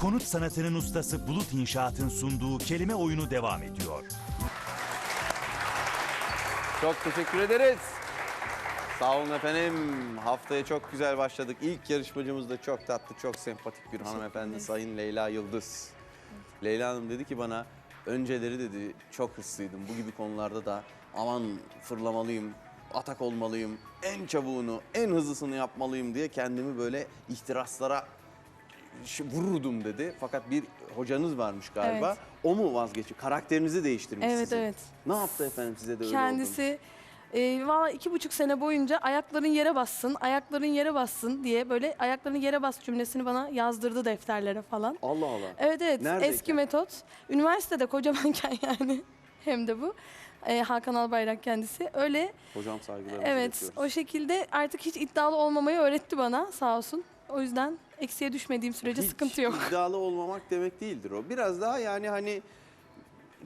Konut sanatının ustası Bulut İnşaat'ın sunduğu kelime oyunu devam ediyor. Çok teşekkür ederiz. Sağ olun efendim. Haftaya çok güzel başladık. İlk yarışmacımız da çok tatlı, çok sempatik bir hanımefendi Sayın Leyla Yıldız. Leyla Hanım dedi ki bana önceleri dedi çok hırslıydım. Bu gibi konularda da aman fırlamalıyım, atak olmalıyım, en çabuğunu, en hızlısını yapmalıyım diye kendimi böyle ihtiraslara vururdum dedi. Fakat bir hocanız varmış galiba. Evet. O mu vazgeçti? Karakterinizi değiştirmiş Evet, sizin. evet. Ne yaptı efendim size de öyle oldu? Kendisi e, valla iki buçuk sene boyunca ayakların yere bassın, ayakların yere bassın diye böyle ayakların yere bas cümlesini bana yazdırdı defterlere falan. Allah Allah. Evet evet Neredeyken? eski metot. Üniversitede kocamanken yani hem de bu. E, Hakan Albayrak kendisi. Öyle Hocam saygılarımızı evet iletiyoruz. o şekilde artık hiç iddialı olmamayı öğretti bana sağ olsun. O yüzden eksiye düşmediğim sürece Hiç sıkıntı yok. iddialı olmamak demek değildir o. Biraz daha yani hani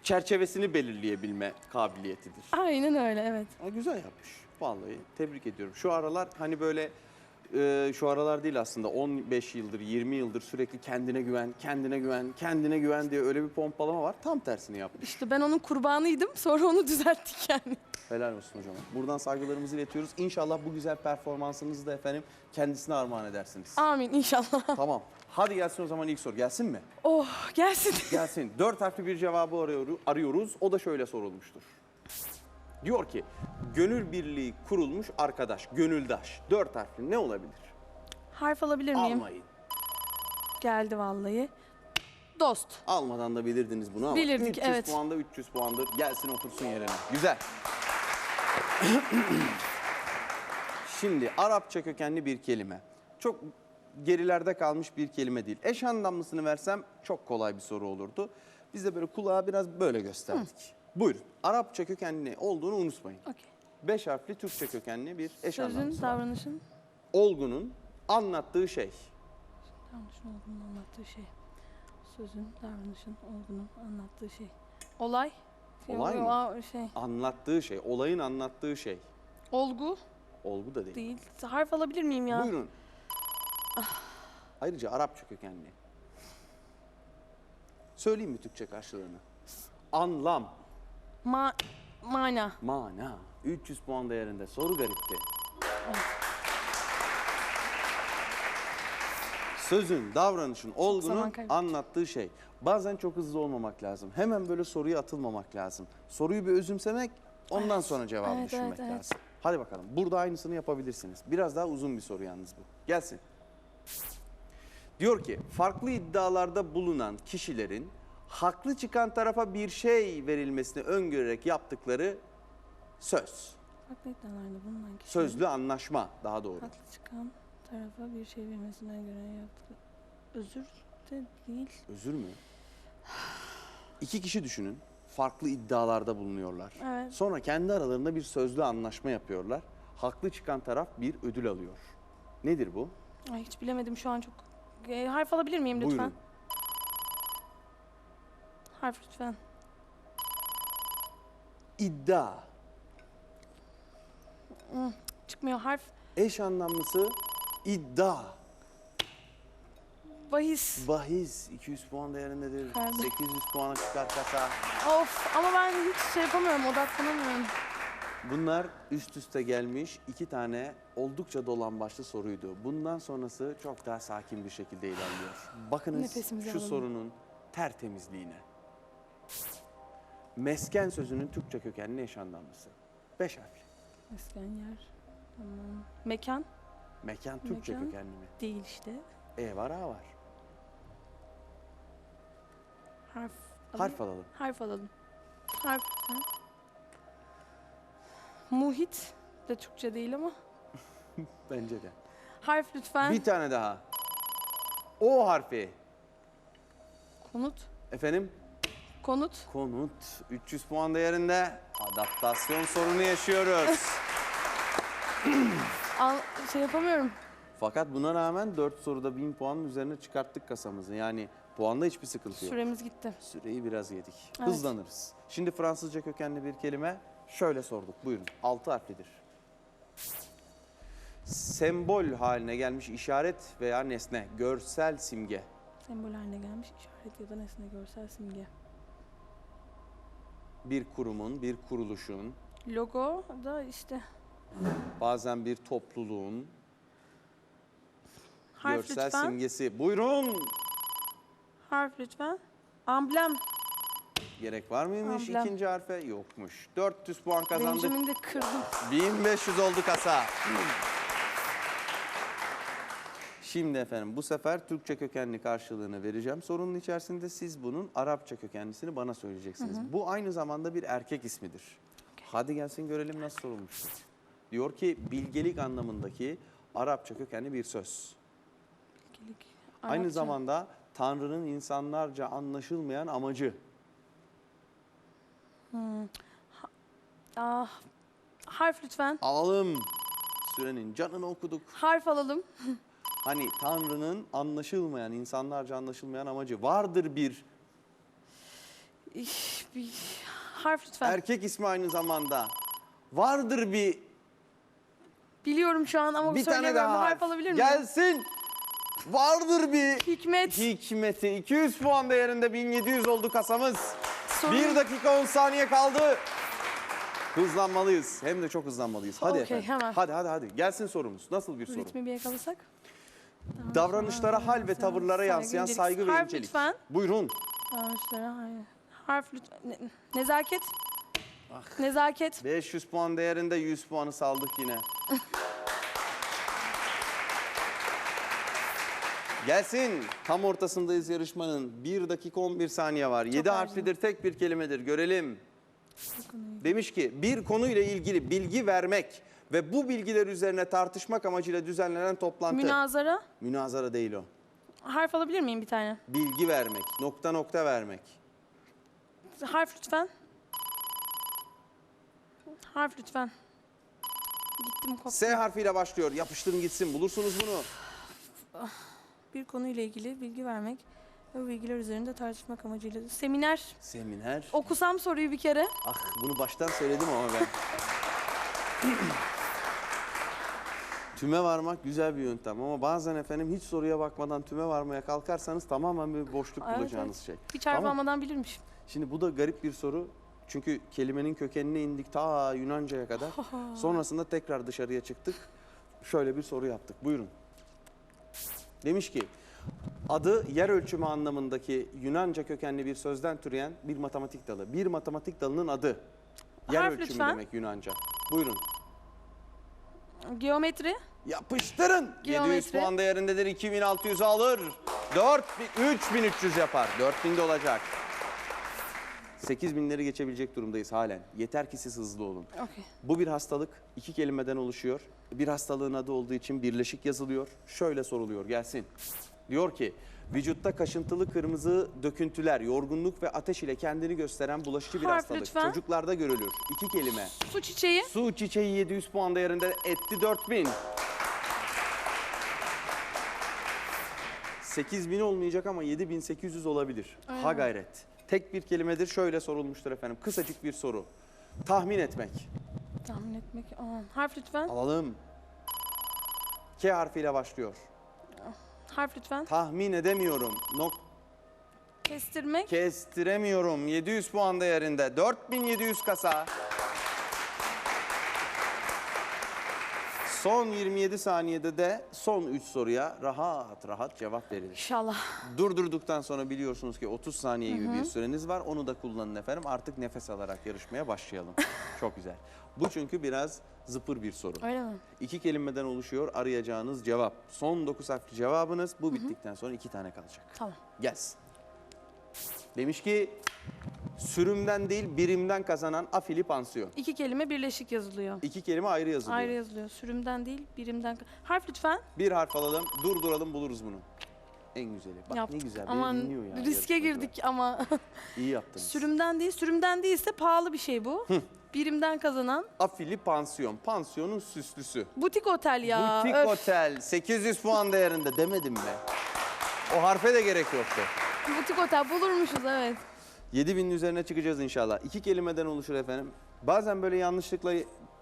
çerçevesini belirleyebilme kabiliyetidir. Aynen öyle evet. Ha, güzel yapmış. Vallahi tebrik ediyorum. Şu aralar hani böyle e, şu aralar değil aslında 15 yıldır 20 yıldır sürekli kendine güven, kendine güven, kendine güven diye öyle bir pompalama var. Tam tersini yapmış. İşte ben onun kurbanıydım sonra onu düzelttik yani. Helal olsun hocam. Buradan saygılarımızı iletiyoruz. İnşallah bu güzel performansınızı da efendim kendisine armağan edersiniz. Amin inşallah. Tamam. Hadi gelsin o zaman ilk soru. Gelsin mi? Oh gelsin. Gelsin. Dört harfli bir cevabı arıyor- arıyoruz. O da şöyle sorulmuştur. Diyor ki, gönül birliği kurulmuş arkadaş, gönüldaş. Dört harfli ne olabilir? Harf alabilir miyim? Almayın. Geldi vallahi. Dost. Almadan da bilirdiniz bunu ama. Bilirdik, 300 evet. puanda 300 puandır. Gelsin otursun yerine. Güzel. Şimdi Arapça kökenli bir kelime. Çok gerilerde kalmış bir kelime değil. Eş anlamlısını versem çok kolay bir soru olurdu. Biz de böyle kulağa biraz böyle gösterdik. Buyurun. Arapça kökenli olduğunu unutmayın. Okey. Beş harfli Türkçe kökenli bir eş Sözün, anlamlısı var. davranışın, Olgunun anlattığı şey. davranışın olgunun anlattığı şey. Sözün, davranışın, olgunun anlattığı şey. Olay. Olay mı? aa, Şey. Anlattığı şey. Olayın anlattığı şey. Olgu Olgu da değil. değil. Harf alabilir miyim ya? Buyurun. Ayrıca Arapça kökenli. Söyleyeyim mi Türkçe karşılığını? Anlam, Ma mana. mana. 300 puan değerinde. Soru garipti. Sözün, davranışın, olgunun zaman anlattığı şey. Bazen çok hızlı olmamak lazım. Hemen böyle soruya atılmamak lazım. Soruyu bir özümsemek, ondan sonra cevabı Evet, düşünmek evet, evet. lazım. Hadi bakalım. Burada aynısını yapabilirsiniz. Biraz daha uzun bir soru yalnız bu. Gelsin. Diyor ki farklı iddialarda bulunan kişilerin haklı çıkan tarafa bir şey verilmesini öngörerek yaptıkları söz. Farklı iddialarda bulunan kişi. Sözlü anlaşma daha doğru. Haklı çıkan tarafa bir şey vermesine göre yaptığı özür de değil. Özür mü? İki kişi düşünün. Farklı iddialarda bulunuyorlar. Evet. Sonra kendi aralarında bir sözlü anlaşma yapıyorlar. Haklı çıkan taraf bir ödül alıyor. Nedir bu? Ay hiç bilemedim şu an çok. E, harf alabilir miyim lütfen? Buyurun. Harf lütfen. İddia. Çıkmıyor harf. Eş anlamlısı iddia. Bahis. Bahis 200 puan değerindedir. Pardon. 800 puana çıkar kasa. Of ama ben hiç şey yapamıyorum odaklanamıyorum. Bunlar üst üste gelmiş iki tane oldukça dolambaçlı soruydu. Bundan sonrası çok daha sakin bir şekilde ilerliyor. Bakınız Nefesimizi şu alalım. sorunun tertemizliğine. Mesken sözünün Türkçe kökenli eş anlamlısı. Beş harfli. Mesken yer. Tamam. Mekan Mekan Türkçe Mekan. kökenli mi? değil işte. E var A var. Harf. Harf alalım. Harf alalım. Harf lütfen. Muhit de Türkçe değil ama. Bence de. Harf lütfen. Bir tane daha. O harfi. Konut. Efendim? Konut. Konut 300 puan değerinde adaptasyon sorunu yaşıyoruz. Al, şey yapamıyorum. Fakat buna rağmen 4 soruda 1000 puanın üzerine çıkarttık kasamızı. Yani puanda hiçbir sıkıntı yok. Süremiz gitti. Süreyi biraz yedik. Evet. Hızlanırız. Şimdi Fransızca kökenli bir kelime şöyle sorduk. Buyurun. 6 harflidir. Sembol haline gelmiş işaret veya nesne, görsel simge. Sembol haline gelmiş işaret ya da nesne görsel simge. Bir kurumun, bir kuruluşun, Logo da işte bazen bir topluluğun harf görsel lütfen. simgesi. Buyurun. Harf lütfen. Amblem. Gerek var mıymış Amblem. ikinci harfe? Yokmuş. 400 puan kazandık. Benjamin'i de kırdım. 1500 oldu kasa. Şimdi efendim bu sefer Türkçe kökenli karşılığını vereceğim. Sorunun içerisinde siz bunun Arapça kökenlisini bana söyleyeceksiniz. Bu aynı zamanda bir erkek ismidir. Hadi gelsin görelim nasıl sorulmuştur. Diyor ki bilgelik anlamındaki Arapça kökenli bir söz. Bilgelik. Aynı Arapça. zamanda Tanrı'nın insanlarca anlaşılmayan amacı. Ah, harf lütfen. Alalım. Sürenin canını okuduk. Harf alalım. Hani Tanrı'nın anlaşılmayan, insanlarca anlaşılmayan amacı vardır bir bir harf lütfen. erkek ismi aynı zamanda. Vardır bir Biliyorum şu an ama bir tane daha harf alabilir miyim? Gelsin. Vardır bir Hikmet. hikmeti. 200 puan değerinde 1700 oldu kasamız. Sorun- 1 dakika 10 saniye kaldı. Hızlanmalıyız. Hem de çok hızlanmalıyız. Hadi Okey, efendim. hemen. Hadi hadi hadi. Gelsin sorumuz. Nasıl bir soru? Ritmi bir yakalasak. Davranışlara, hal ve tavırlara yansıyan incelik. saygı ve Harf incelik. lütfen. Buyurun. Davranışlara hayır. Harf lütfen. Ne- nezaket. Ah. Nezaket. 500 puan değerinde 100 puanı saldık yine. Gelsin. Tam ortasındayız yarışmanın. 1 dakika 11 saniye var. 7 acil. harflidir, tek bir kelimedir. Görelim. Demiş ki bir konuyla ilgili bilgi vermek ve bu bilgiler üzerine tartışmak amacıyla düzenlenen toplantı. Münazara. Münazara değil o. Harf alabilir miyim bir tane? Bilgi vermek, nokta nokta vermek. Harf lütfen. Harf lütfen. Gittim koptum. S harfiyle başlıyor. Yapıştırın gitsin. Bulursunuz bunu. Bir konuyla ilgili bilgi vermek ve bilgiler üzerinde tartışmak amacıyla. Seminer. Seminer. Okusam soruyu bir kere. Ah bunu baştan söyledim ama ben. tüme varmak güzel bir yöntem ama bazen efendim hiç soruya bakmadan tüme varmaya kalkarsanız tamamen bir boşluk Evet, bulacağınız şey. Hiç harf Tamam. almadan bilirmiş. Şimdi bu da garip bir soru. Çünkü kelimenin kökenine indik ta Yunanca'ya kadar. Sonrasında tekrar dışarıya çıktık. Şöyle bir soru yaptık. Buyurun. Demiş ki adı yer ölçümü anlamındaki Yunanca kökenli bir sözden türeyen bir matematik dalı. Bir matematik dalının adı. Yer Harf ölçümü lütfen. demek Yunanca. Buyurun. Geometri. Yapıştırın. 700 Geometri. puan değerindedir. 2600 alır. 4000, 3300 yapar. 4000 de olacak. 8000'leri geçebilecek durumdayız halen. Yeter ki siz hızlı olun. Okey. Bu bir hastalık. iki kelimeden oluşuyor. Bir hastalığın adı olduğu için birleşik yazılıyor. Şöyle soruluyor gelsin. Diyor ki vücutta kaşıntılı kırmızı döküntüler, yorgunluk ve ateş ile kendini gösteren bulaşıcı bir Harf hastalık. lütfen. Çocuklarda görülür. İki kelime. Su çiçeği. Su çiçeği 700 puan değerinde etti 4000. 8000 olmayacak ama 7800 olabilir. Ha gayret. Tek bir kelimedir şöyle sorulmuştur efendim. Kısacık bir soru. Tahmin etmek. Tahmin etmek. Aa, harf lütfen. Alalım. K harfiyle başlıyor. Harf lütfen. Tahmin edemiyorum. Nok Kestirmek. kestiremiyorum. 700 puan değerinde. 4700 kasa. Son 27 saniyede de son 3 soruya rahat rahat cevap verilir. İnşallah. Durdurduktan sonra biliyorsunuz ki 30 saniye gibi bir süreniz var. Onu da kullanın efendim. Artık nefes alarak yarışmaya başlayalım. Çok güzel. Bu çünkü biraz zıpır bir soru. Öyle mi? İki kelimeden oluşuyor arayacağınız cevap. Son 9 harfli cevabınız. Bu bittikten sonra iki tane kalacak. Tamam. Gelsin. Demiş ki sürümden değil birimden kazanan afili pansiyon. İki kelime birleşik yazılıyor. İki kelime ayrı yazılıyor. Ayrı yazılıyor. Sürümden değil, birimden. Harf lütfen. Bir harf alalım, durduralım buluruz bunu. En güzeli. Bak Yaptık. ne güzel. beni Aman dinliyor ya riske yarışmacılar. girdik ama. İyi yaptınız. Sürümden değil. Sürümden değilse pahalı bir şey bu. Birimden kazanan. Afili pansiyon. Pansiyonun süslüsü. Butik otel ya. Butik Öf. otel 800 puan değerinde demedim mi? O harfe de gerek yoktu. Butik otel bulurmuşuz evet. 7000'in üzerine çıkacağız inşallah. İki kelimeden oluşur efendim. Bazen böyle yanlışlıkla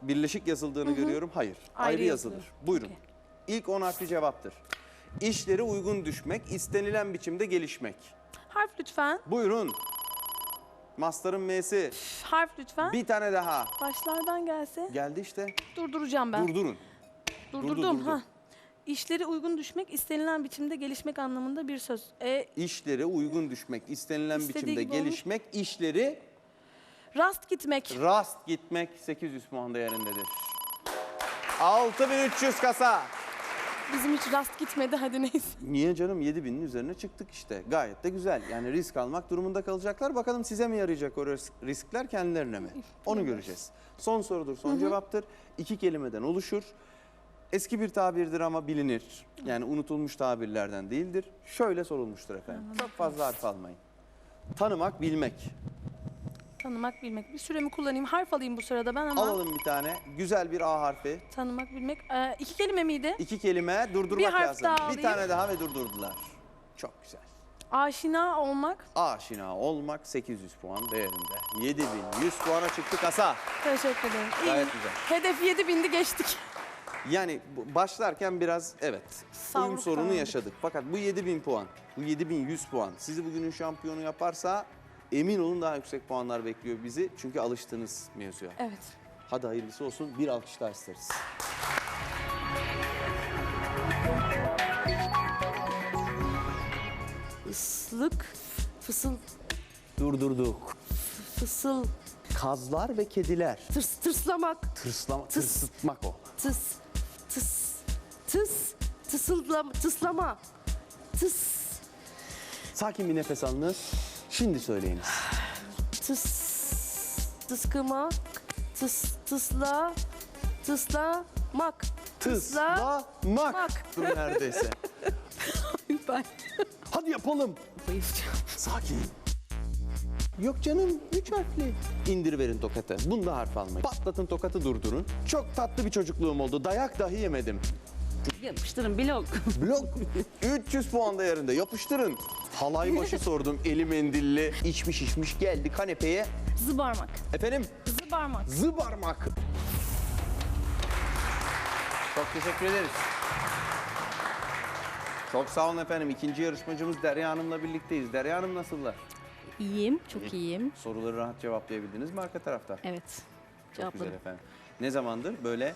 birleşik yazıldığını görüyorum. Hayır. Ayrı, Ayrı yazılır. yazılıyor. Buyurun. Okey. İlk 10 harfli cevaptır. İşleri uygun düşmek, istenilen biçimde gelişmek. Harf lütfen. Buyurun. Master'ın M'si. Harf lütfen. Bir tane daha. Başlardan gelse. Geldi işte. Durduracağım ben. Durdurun. Durdurdum. durdu, durdu. Ha. İşleri uygun düşmek, istenilen biçimde gelişmek anlamında bir söz. E, İşleri uygun düşmek, istenilen İstediği biçimde gibi olmuş. gelişmek, işleri rast gitmek. rast gitmek 800 puan değerindedir. 6300 kasa. Bizim hiç rast gitmedi hadi neyse. Niye canım 7000'in üzerine çıktık işte. Gayet de güzel. Yani risk almak durumunda kalacaklar. Bakalım size mi yarayacak o risk- riskler kendilerine mi? Onu göreceğiz. Son sorudur, son cevaptır. İki kelimeden oluşur. Eski bir tabirdir ama bilinir. Yani unutulmuş tabirlerden değildir. Şöyle sorulmuştur efendim. Çok fazla harf almayın. Tanımak, bilmek. Tanımak, bilmek. Bir süremi kullanayım. Harf alayım bu sırada ben ama. Alalım bir tane. Güzel bir A harfi. Tanımak, bilmek. Ee, iki kelime miydi? İki kelime durdurmak Bir harf lazım. daha bir alayım. tane daha ve durdurdular. Çok güzel. Aşina olmak. Aşina olmak 800 puan değerinde. 7100 puana çıktı kasa. Teşekkür ederim. İyi. Gayet güzel. Hedef 7000'di geçtik. Yani başlarken biraz evet uyum Savruk sorunu kaldık. yaşadık. Fakat bu 7000 puan, bu 7100 puan sizi bugünün şampiyonu yaparsa emin olun daha yüksek puanlar bekliyor bizi. Çünkü alıştınız mevzuya. Evet. Hadi hayırlısı olsun bir alkış daha isteriz. Islık, fısıl, Durdurduk. fısıl, Kazlar ve kediler. tırs, tırslamak, Tırslama, Tıs. tırsıtmak o. tıs, tıs, tısıldama, tıslama, tıs, Sakin bir nefes alınız. Şimdi söyleyiniz. tıs, tıskımak, tıs, tısla, tıslamak, tısla. Dur neredeyse. ben Hadi yapalım. bayılacağım. Sakin. Yok canım, üç harfli. İndir verin tokatı. Bunda harf almayın. Patlatın tokatı durdurun. Çok tatlı bir çocukluğum oldu. Dayak dahi yemedim. Yapıştırın blok. Blok 300 puan değerinde. Yapıştırın. Halay başı sordum. Eli mendilli, içmiş içmiş geldi kanepeye. Zıbarmak, Efendim zıbarmak. zıbarmak. Çok teşekkür ederiz. Çok sağ olun efendim. İkinci yarışmacımız Derya Hanım'la birlikteyiz. Derya Hanım nasıllar? İyiyim, çok iyiyim. Soruları rahat cevaplayabildiniz mi arka tarafta? Evet, Çok cevapladım. güzel efendim. Ne zamandır böyle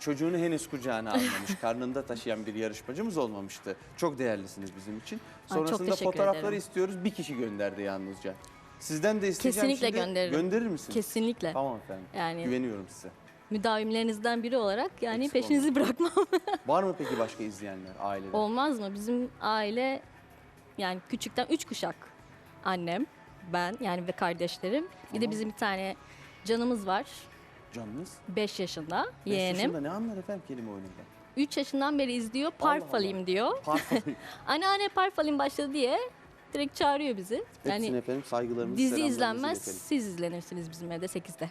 çocuğunu henüz kucağına almamış, karnında taşıyan bir yarışmacımız olmamıştı. Çok değerlisiniz bizim için. Ay, çok Sonrasında teşekkür fotoğrafları ederim. istiyoruz. Bir kişi gönderdi yalnızca. Sizden de isteyeceğim Kesinlikle şimdi. gönderirim. Gönderir misiniz? Kesinlikle. Tamam efendim. Yani- Güveniyorum size. Müdavimlerinizden biri olarak yani Eksik peşinizi bırakmam. Var mı peki başka izleyenler ailede? Olmaz mı? Bizim aile yani küçükten üç kuşak. Annem, ben yani ve kardeşlerim. Bir de bizim bir tane canımız var. Canınız? 5 yaşında Beş yeğenim. yaşında ne anlar efendim kelime oyunundan? 3 yaşından beri izliyor. Allah Parf alayım Allah. diyor. Parfüm. Anneanne parf alayım başladı diye direkt çağırıyor bizi. Hepsine Yani efendim saygılarımızı, dizi selamlarımızı izlenmez, iletelim. siz izlenirsiniz bizim evde 8'de.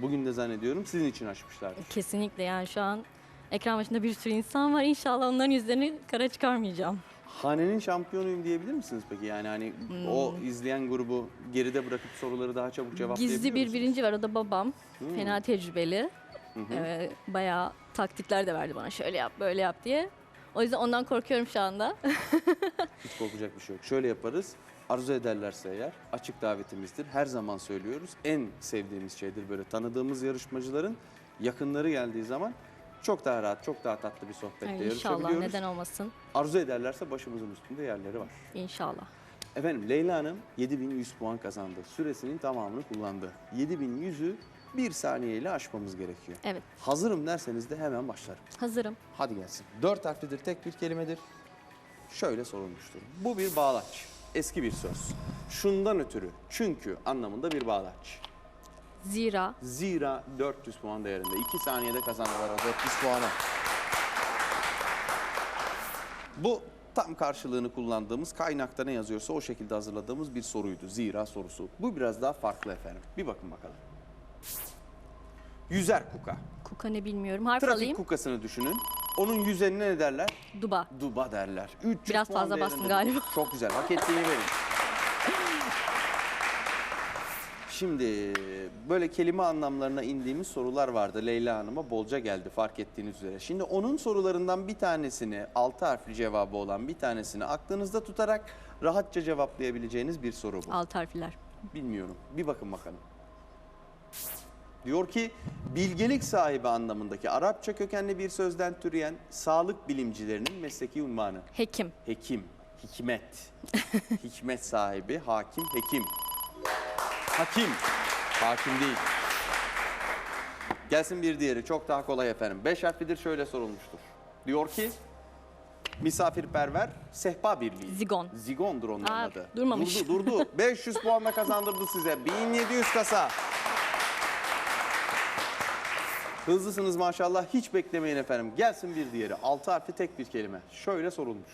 Bugün de zannediyorum sizin için açmışlardır. Kesinlikle yani şu an ekran başında bir sürü insan var. İnşallah onların yüzlerini kara çıkarmayacağım. Hanenin şampiyonuyum diyebilir misiniz peki? Yani hani o izleyen grubu geride bırakıp soruları daha çabuk cevaplayabiliyor. Gizli bir musunuz? birinci var o da babam. Hmm. Fena tecrübeli. Ee, bayağı taktikler de verdi bana şöyle yap böyle yap diye. O yüzden ondan korkuyorum şu anda. Hiç korkacak bir şey yok. Şöyle yaparız. Arzu ederlerse eğer açık davetimizdir. Her zaman söylüyoruz. En sevdiğimiz şeydir böyle tanıdığımız yarışmacıların yakınları geldiği zaman çok daha rahat, çok daha tatlı bir sohbette Yani inşallah yarışabiliyoruz. neden olmasın. Arzu ederlerse başımızın üstünde yerleri var. İnşallah. Efendim Leyla Hanım 7100 puan kazandı. Süresinin tamamını kullandı. 7100'ü bir saniyeyle aşmamız gerekiyor. Evet Hazırım derseniz de hemen başlarım. hazırım. Hadi gelsin. Dört harflidir, tek bir kelimedir. Şöyle sorulmuştur. Bu bir bağlaç. Eski bir söz. Şundan ötürü, çünkü anlamında bir bağlaç. Zira Zira 400 puan değerinde. 2 saniyede kazandılar o 400 puanı. Bu tam karşılığını kullandığımız kaynakta ne yazıyorsa o şekilde hazırladığımız bir soruydu. Zira sorusu. Bu biraz daha farklı efendim. Bir bakın bakalım. Yüzer kuka. kuka ne bilmiyorum. Harf Trafik alayım. kukasını düşünün. Onun yüzeyine ne derler? Duba. Duba derler. 300 Biraz puan fazla bastım değerinde. galiba. Çok güzel. Hak ettiğini verin. Şimdi böyle kelime anlamlarına indiğimiz sorular vardı. Leyla Hanım'a bolca geldi fark ettiğiniz üzere. Şimdi onun sorularından bir tanesini, altı harfli cevabı olan bir tanesini aklınızda tutarak rahatça cevaplayabileceğiniz bir soru bu. Alt harfler. Bilmiyorum. Bir bakın bakalım. Diyor ki bilgelik sahibi anlamındaki Arapça kökenli bir sözden türeyen sağlık bilimcilerinin mesleki unvanı. Hekim. Hekim, hikmet. hikmet sahibi, hakim, hekim. Hakim, hakim değil. Gelsin bir diğeri, çok daha kolay efendim. Beş harflidir şöyle sorulmuştur. Diyor ki, misafirperver sehpa birliği. Zigon. Zigondur Aa, adı. durmamış. Durdu, durdu. 500 puanla kazandırdı size. 1700 kasa. Hızlısınız maşallah. Hiç beklemeyin efendim. Gelsin bir diğeri. Altı harfli tek bir kelime. Şöyle sorulmuş.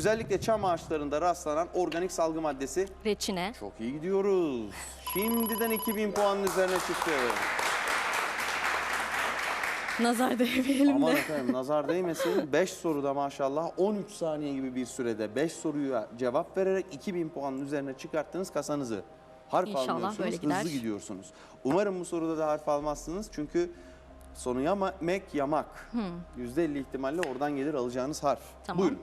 Özellikle çam ağaçlarında rastlanan organik salgı maddesi. Reçine. Çok iyi gidiyoruz. Şimdiden 2000 puanın üzerine çıktı. Nazar değmeyelim Aman de. efendim nazar değmesin. 5 soruda maşallah 13 saniye gibi bir sürede 5 soruya cevap vererek 2000 puanın üzerine çıkarttınız kasanızı. Harf İnşallah almıyorsunuz, böyle gider. hızlı gidiyorsunuz. Umarım bu soruda da harf almazsınız çünkü sonu yamak, yamak. %50 ihtimalle oradan gelir alacağınız harf. Tamam. Buyurun.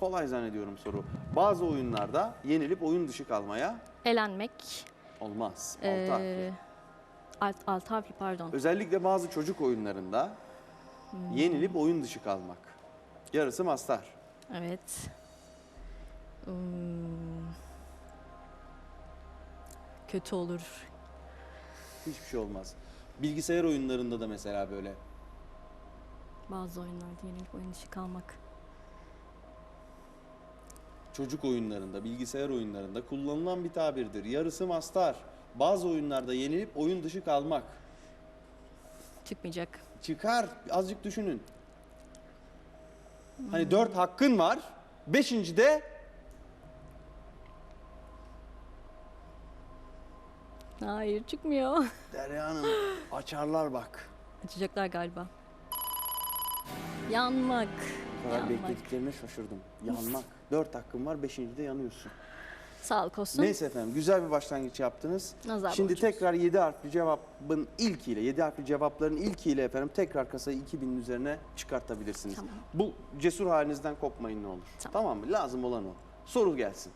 Kolay zannediyorum soru. Bazı oyunlarda yenilip oyun dışı kalmaya Elenmek. olmaz. Altı harfli. Ee, alt, alt harfli pardon. Özellikle bazı çocuk oyunlarında yenilip oyun dışı kalmak. Yarısı mastar. Evet. Hmm. Kötü olur. Hiçbir şey olmaz. Bilgisayar oyunlarında da mesela böyle. Bazı oyunlarda yenilip oyun dışı kalmak. Çocuk oyunlarında, bilgisayar oyunlarında kullanılan bir tabirdir. Yarısı mastar. Bazı oyunlarda yenilip oyun dışı kalmak. Çıkmayacak. Çıkar. Azıcık düşünün. Hani dört hakkın var. Beşinci de Hayır çıkmıyor. Derya Hanım açarlar bak. Açacaklar galiba. Yanmak. Kadar Yanmak. beklediklerine şaşırdım. Yanmak. Dört hakkın var. Beşinci de yanıyorsun. Sağlık olsun. Neyse efendim güzel bir başlangıç yaptınız. Nazar Şimdi boncuğu. tekrar 7 harfli cevabın ilkiyle, 7 harfli cevapların ilkiyle efendim tekrar kasayı 2000'in üzerine çıkartabilirsiniz. Tamam. Bu cesur halinizden kopmayın ne olur. Tamam. Tamam mı? Lazım olan o. Soru gelsin.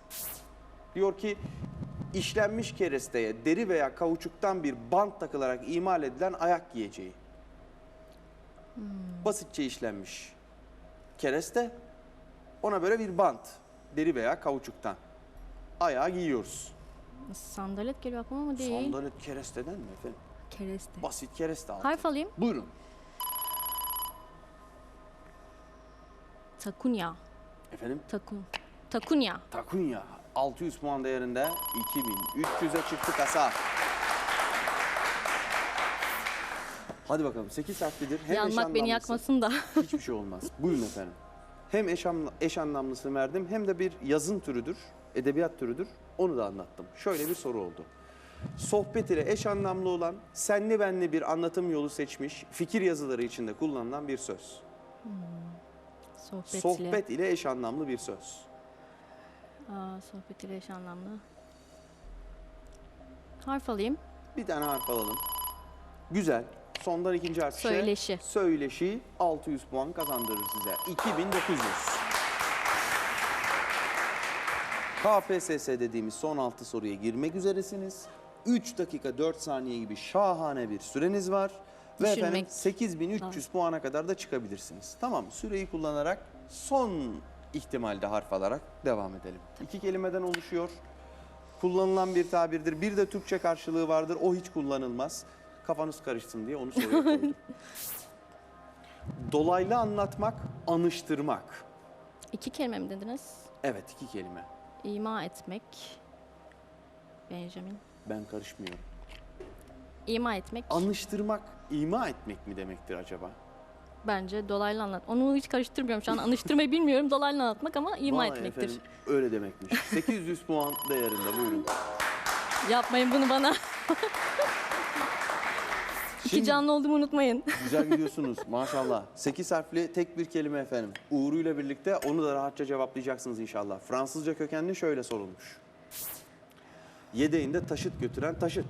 Diyor ki işlenmiş keresteye deri veya kauçuktan bir bant takılarak imal edilen ayak giyeceği. Hmm. Basitçe işlenmiş kereste ona böyle bir bant deri veya kauçuktan ayağa giyiyoruz. Sandalet geliyor aklıma ama değil. Sandalet keresteden mi efendim? Kereste. Basit kereste altı. Harf alayım. Buyurun. Takunya. Efendim Takun. Takunya. takunya 600 puan değerinde 2300'e çıktı kasa. Hadi bakalım 8 harflidir. Hem eş Yanmak beni yakmasın da. Hiçbir şey olmaz. Buyurun efendim. Hem eş, anla- eş anlamlısını verdim hem de bir yazın türüdür, edebiyat türüdür. Onu da anlattım. Şöyle bir soru oldu. Sohbet ile eş anlamlı olan senli benli bir anlatım yolu seçmiş fikir yazıları içinde kullanılan bir söz. Sohbet, ile. Sohbet ile eş anlamlı bir söz. Aa, sohbet ile eş anlamlı. Harf alayım. Bir tane harf alalım. Güzel. Sondan ikinci. Ş. Söyleşi. Söyleşi 600 puan kazandırır size. 2900. KPSS dediğimiz son 6 soruya girmek üzeresiniz. 3 dakika 4 saniye gibi şahane bir süreniz var. Ve Düşünmek efendim 8300 puana kadar da çıkabilirsiniz. Tamam? Süreyi kullanarak son ihtimalde harf alarak devam edelim. İki kelimeden oluşuyor. Kullanılan bir tabirdir. Bir de Türkçe karşılığı vardır. O hiç kullanılmaz. Kafanız karışsın diye onu soruya koydum. Dolaylı anlatmak, anıştırmak. İki kelime mi dediniz? Evet iki kelime. İma etmek. Benjamin. Ben karışmıyorum. İma etmek. Anıştırmak, ima etmek mi demektir acaba? Bence dolaylı anlat. Onu hiç karıştırmıyorum şu an. Anıştırmayı bilmiyorum. Dolaylı anlatmak ama ima Vay etmektir. efendim, öyle demekmiş. 800 puan değerinde buyurun. Yapmayın bunu bana. İki Şimdi- canlı olduğumu unutmayın. Güzel gidiyorsunuz maşallah. 8 harfli tek bir kelime efendim. Uğur'u ile birlikte onu da rahatça cevaplayacaksınız inşallah. Fransızca kökenli şöyle sorulmuş. Yedeğinde taşıt götüren taşıt.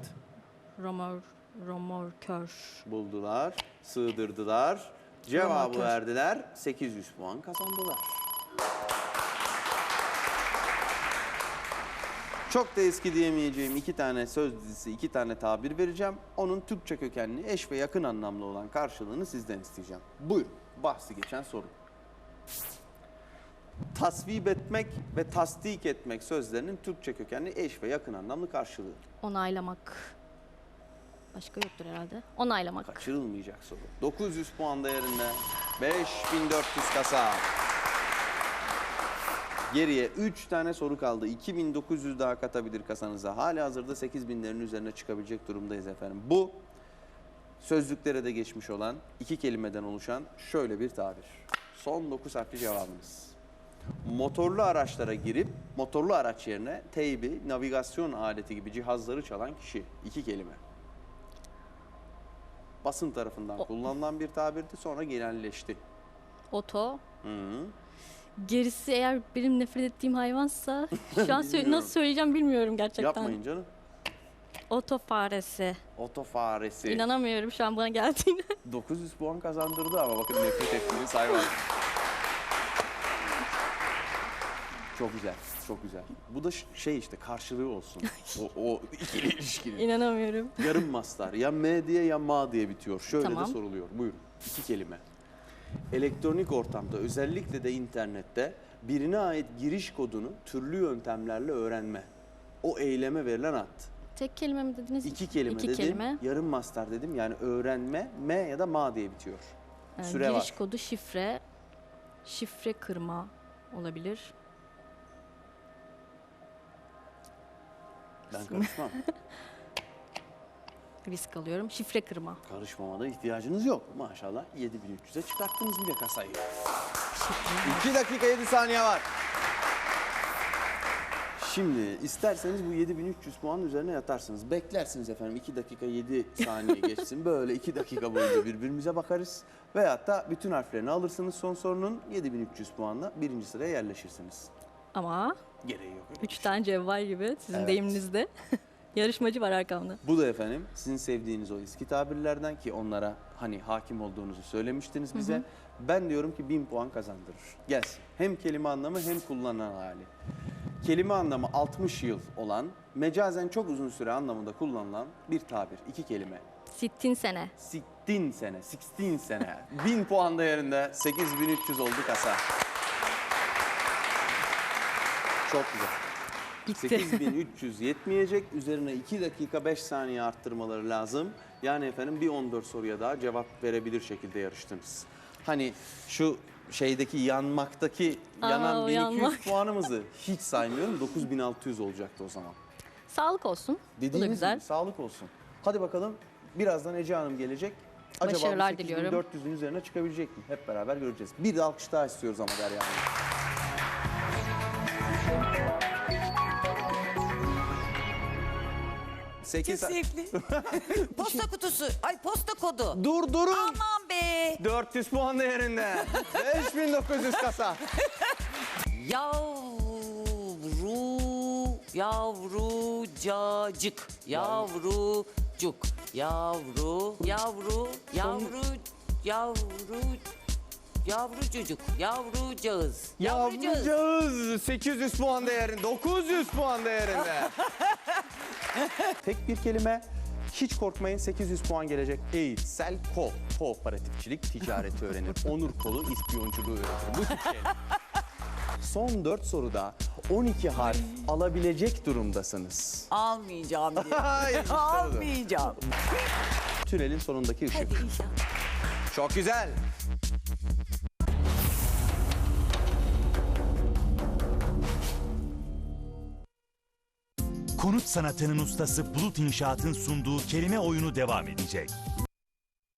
Romor, romorkör. Buldular, sığdırdılar. Cevabı Romorkör. verdiler. 800 puan kazandılar. Çok da eski diyemeyeceğim iki tane söz dizisi, iki tane tabir vereceğim. Onun Türkçe kökenli, eş ve yakın anlamlı olan karşılığını sizden isteyeceğim. Buyurun, bahsi geçen soru. Tasvip etmek ve tasdik etmek sözlerinin Türkçe kökenli eş ve yakın anlamlı karşılığı. Onaylamak. Başka yoktur herhalde. Onaylamak. Kaçırılmayacak soru. 900 puan değerinde 5400 kasa. Geriye 3 tane soru kaldı. 2900 daha katabilir kasanıza. Hali hazırda 8000'lerin üzerine çıkabilecek durumdayız efendim. Bu sözlüklere de geçmiş olan iki kelimeden oluşan şöyle bir tabir. Son 9 harfli cevabınız. Motorlu araçlara girip motorlu araç yerine teybi, navigasyon aleti gibi cihazları çalan kişi. İki kelime basın tarafından kullanılan bir tabirdi sonra genelleşti. Oto. Hı. Gerisi eğer benim nefret ettiğim hayvansa şu an Bilmiyorum. nasıl söyleyeceğim bilmiyorum gerçekten. Yapmayın canım. Oto faresi. Oto faresi. İnanamıyorum şu an bana geldiğine. 900 puan kazandırdı ama bakın nefret ettiğiniz hayvan. Çok güzel, çok güzel. Bu da ş- şey işte karşılığı olsun. O, o ikili ilişkinin. İnanamıyorum. Yarım mastar ya M diye ya Ma diye bitiyor. Şöyle Tamam. de soruluyor. Buyurun. İki kelime. Elektronik ortamda özellikle de internette birine ait giriş kodunu türlü yöntemlerle öğrenme. O eyleme verilen ad. Tek kelime mi dediniz? İki kelime İki dedim. kelime. Yarım mastar dedim. Yani öğrenme M ya da Ma diye bitiyor. Yani Süre giriş var. kodu şifre. Şifre kırma olabilir. Ben karışmam. Risk alıyorum. Şifre kırma. Karışmama da ihtiyacınız yok. Maşallah 7300'e çıkarttınız bile kasayı. 2 dakika 7 saniye var. Şimdi isterseniz bu 7300 puan üzerine yatarsınız. Beklersiniz efendim 2 dakika 7 saniye geçsin. Böyle 2 dakika boyunca birbirimize bakarız. Veyahut da bütün harflerini alırsınız son sorunun 7300 puanla birinci sıraya yerleşirsiniz. Ama Gereği yok. öyle üç bir şey. tane cevval gibi sizin Evet. deyiminizde. Yarışmacı var arkamda. Bu da efendim sizin sevdiğiniz o eski tabirlerden ki onlara hani hakim olduğunuzu söylemiştiniz bize. Ben diyorum ki 1000 puan kazandırır. Gelsin. Hem kelime anlamı hem kullanılan hali. Kelime anlamı 60 yıl olan, mecazen çok uzun süre anlamında kullanılan bir tabir. iki kelime. Sittin sene. Siktin sene, 16 sene. 1000 puan değerinde 8300 oldu kasa. Çok güzel. Gitti. 8300 yetmeyecek. Üzerine 2 dakika 5 saniye arttırmaları lazım. Yani efendim bir 14 soruya daha cevap verebilir şekilde yarıştınız. Hani şu şeydeki yanmaktaki Aa, yanan o 1200 yanmak. puanımızı hiç saymıyorum. 9600 olacaktı o zaman. Sağlık olsun. Dediğiniz güzel. gibi sağlık olsun. Hadi bakalım birazdan Ece Hanım gelecek. Acaba bu Başarılar diliyorum. 8400'ün üzerine çıkabilecek mi? Hep beraber göreceğiz. Bir de alkış daha istiyoruz ama Derya Hanım. Sekiz... Kesinlikle. posta kutusu. Ay posta kodu. Dur durun. Aman be. 400 puan değerinde. 5900 kasa. Yavru, yavrucacık, yavrucuk, yavru, yavru, yavru, yavru, yavrucucuk, yavrucağız. Yavrucağız 800 puan değerinde, 900 puan değerinde. Tek bir kelime. Hiç korkmayın 800 puan gelecek. Eğitsel kol. Kooperatifçilik ticareti öğrenir. Onur kolu ispiyonculuğu öğretir. Bu tip şeyler. Son 4 soruda 12 harf alabilecek durumdasınız. Almayacağım diye. Hayır, işte budur. Almayacağım. Tünelin sonundaki ışık. Hadi inşallah. Çok güzel. Konut sanatının ustası Bulut İnşaat'ın sunduğu kelime oyunu devam edecek.